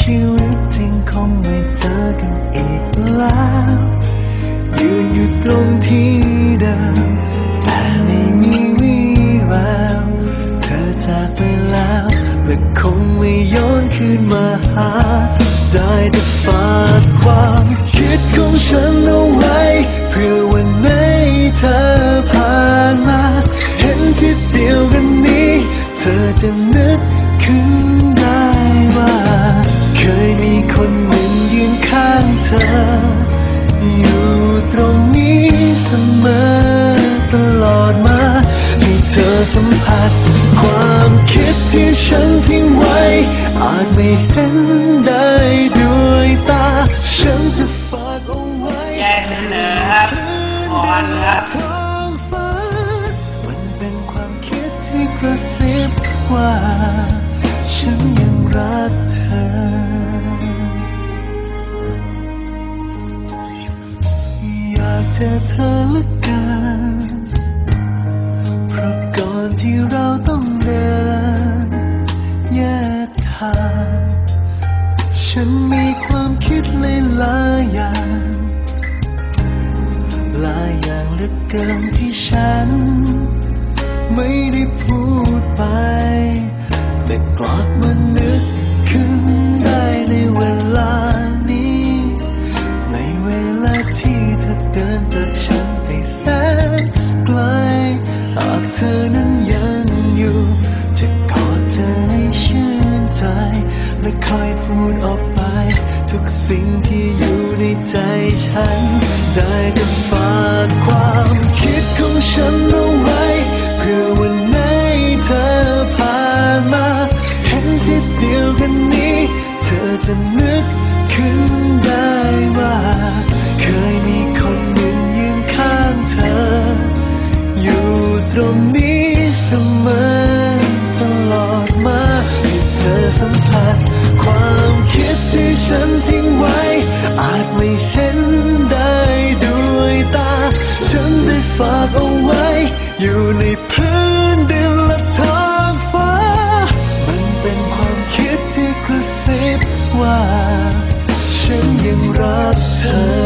ชีวิตจริงคงไม่เจอกันอีกแล้วยืนอยู่ตรงที่เดิมแต่ไม่มีวี่แววเธอจากไปแล้วและคงไม่ย้อนคืนมาหาได้แต่ ที่ฉันทิ้งไว้ อาจไม่เห็นได้ด้วยตา ฉันจะฝากเอาไว้แย่เหนืออ่อนละท้องฟ้ามันเป็นความคิดที่กระซิบว่า ฉันยังรักเธอ อยากเจอเธอเหละกัน เพราะก่อนที่เราต้องเดินแย ทางฉันมีความคิดหลายอย่างหลายอย่างเหลือเกินที่ฉัน ไม่ได้พูดไป แต่กลับมานึกขึ้นได้ในเวลานี้ ในเวลาที่เธอเดินจากฉันไปแสนไกลหากเธอนั้นยังอยู่ และคอยพูดออกไป ทุกสิ่งที่อยู่ในใจฉัน ได้แต่ฝากความคิดของฉันเอาไว้ เพื่อวันไหนเธอผ่านมา เห็นที่เดียวกันนี้ เธอจะนึกขึ้นได้ว่า เคยมีคนหนึ่งยืนข้างเธอ อยู่ตรงนี้เสมอตลอดมาให้เธอสัมผัส ที่ฉันทิ้งไว้ อาจไม่เห็นได้ด้วยตา ฉันได้ฝากเอาไว้ อยู่ในพื้นดินและท้องฟ้า มันเป็นความคิดที่กระซิบว่า ฉันยังรักเธอ